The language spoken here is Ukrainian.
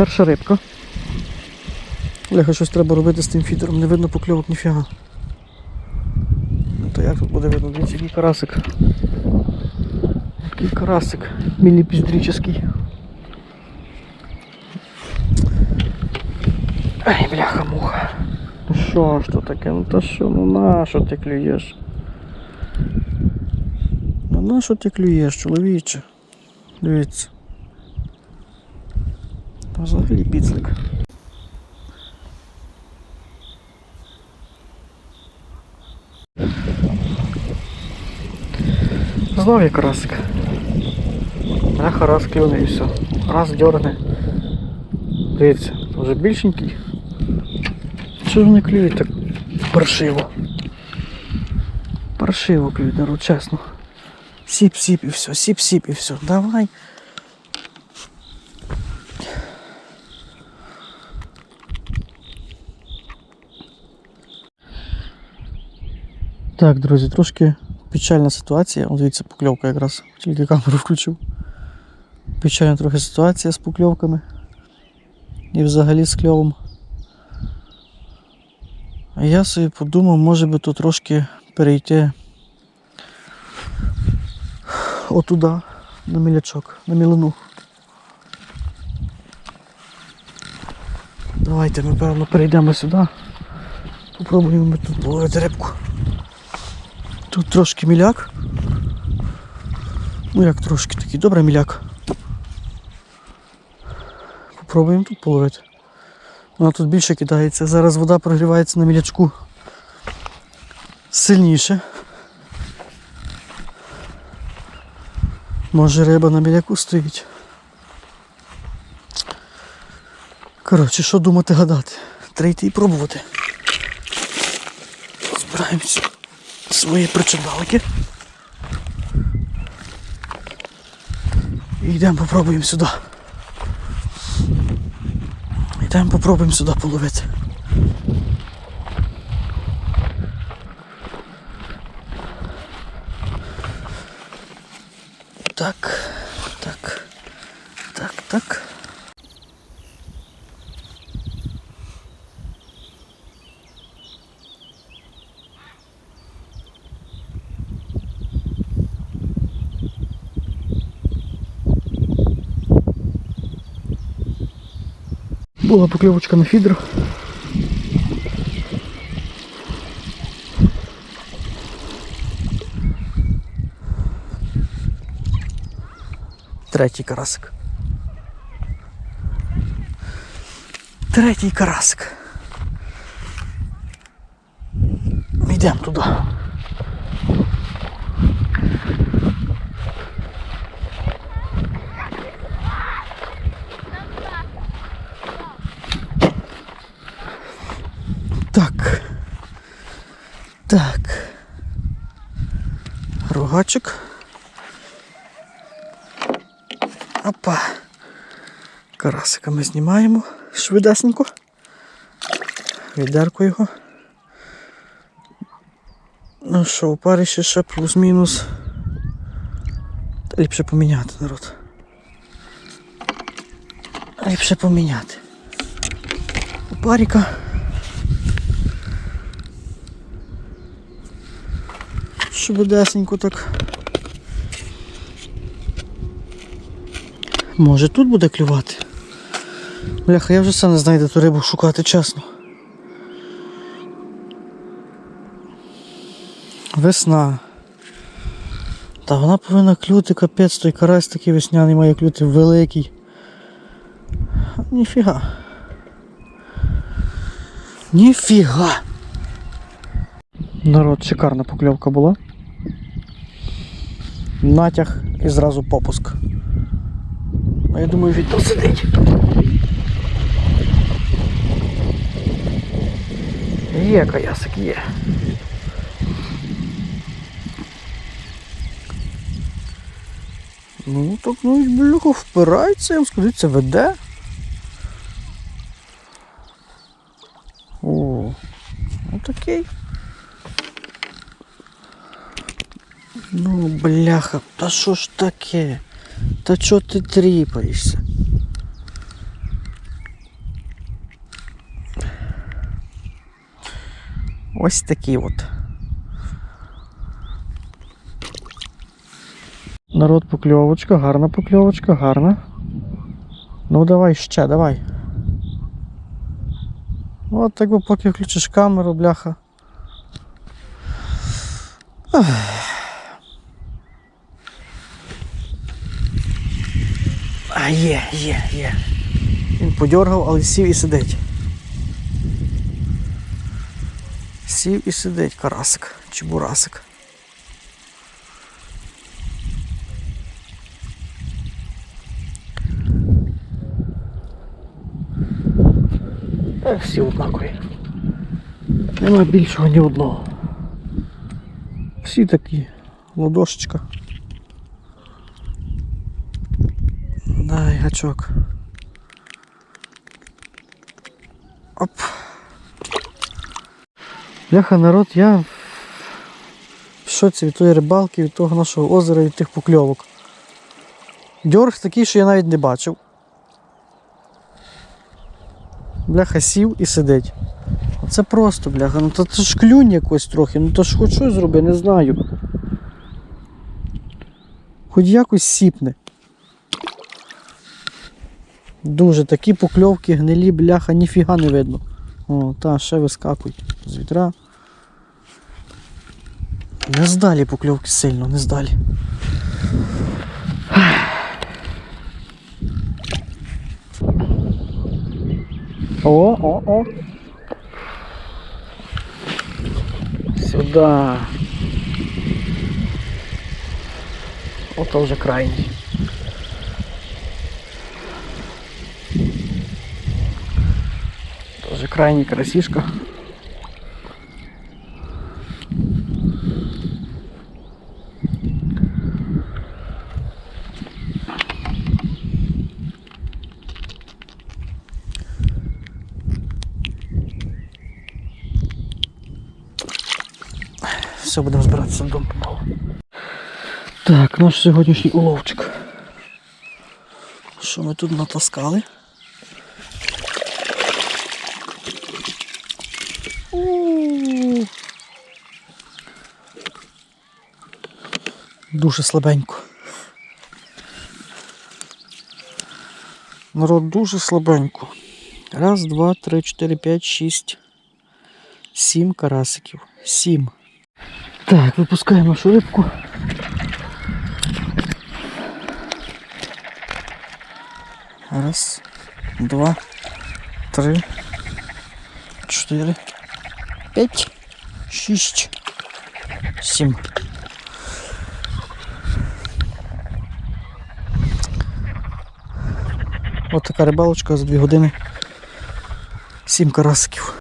Перша рибка. Бляха, щось треба робити з тим фідером, не видно покльовок ніфіга. Ну то як тут буде видно? Дивіться, який карасик. Який карасик. Міліпіздрічний. Ай, бляха муха. Ну що ж то таке? Ну та що, ну на що ти клюєш? Ну на що ти клюєш, чоловіче? Дивіться. Взагалі підслик. Знов є карасик. Бляха раз клюне і все. Раз дьорне. Дивіться, вже більшенький. Чого ж вони клюють так паршиво? Паршиво клюють, народ, чесно. Сіп-сіп і все, сіп-сіп і все. Давай. Так, друзі, трошки печальна ситуація. О, дивіться, покльовка якраз. Тільки камеру включив. Печальна трохи ситуація з покльовками. І взагалі з кльовом. Я собі подумав, може би тут трошки перейти отуда, на мілячок, на мілину. Давайте ми певно перейдемо сюди. Попробуємо ми тут ловити рибку. Тут трошки міляк. Ну як трошки такий, добре міляк. Попробуємо тут половити. Вона тут більше кидається. Зараз вода прогрівається на мілячку сильніше. Може риба на міляку стоїть. Коротше, що думати гадати? Треба йти і пробувати. Збираємося свої причандалики. І йдемо попробуємо сюди. Йдемо попробуємо сюди половити. Так, так, так, так. Була покльовочка на фідер. Третій карасик. Третій карасик. Йдемо туди. Так. Так. Рогачик. Опа. Карасика ми знімаємо швидесенько. Відерку його. Ну що, у парі ще ще плюс-мінус. Ліпше поміняти народ. Ліпше поміняти. У паріка. Швидесенько так. Може тут буде клювати? Бляха, я вже сам не знаю, ту рибу шукати, чесно. Весна. Та вона повинна клюти, капець, той карась такий весняний має клюти великий. Ніфіга. Ніфіга. Народ, шикарна покльовка була. Натяг і зразу попуск. А я думаю, Вітал сидить. Є каясик, є. Ну так ну і блюхо впирається, я вам скажу, це веде. О, отакий. Ну, бляха, та що ж таке? Та чого ти тріпаєшся? Ось такий от. Народ покльовочка, гарна покльовочка, гарна. Ну давай ще, давай. От так би поки включиш камеру, бляха. Ах. Є, є, є. Він подьоргав, але сів і сидить. Сів і сидить карасик чи бурасик. Всі однакові. Нема більшого ні одного. Всі такі. Ладошечка. Дай гачок. Оп. Бляха, народ, я в шоці від тої рибалки, від того нашого озера, від тих покльовок. Дьорг такий, що я навіть не бачив. Бляха сів і сидить. Це просто, бляха, ну то це ж клюнь якось трохи, ну то ж хоч щось зроби, не знаю. Хоч якось сіпне. Дуже такі покльовки гнилі, бляха, ніфіга не видно. О, та, ще вискакуй з вітра. Не здалі покльовки сильно, не здалі. О, о, о. Сюда. Ото вже крайній. Тоже крайний красишка. Все, будемо збиратися додому помалу. Так, наш сьогоднішній уловчик. Що ми тут натаскали? Дуже слабенько. Народ дуже слабенько. Раз, два, три, чотири, п'ять, шість, сім карасиків. Сім. Так, випускаємо нашу рибку. Раз, два, три, чотири, п'ять, шість, сім. Ось така рибалочка за дві години. Сім карасиків.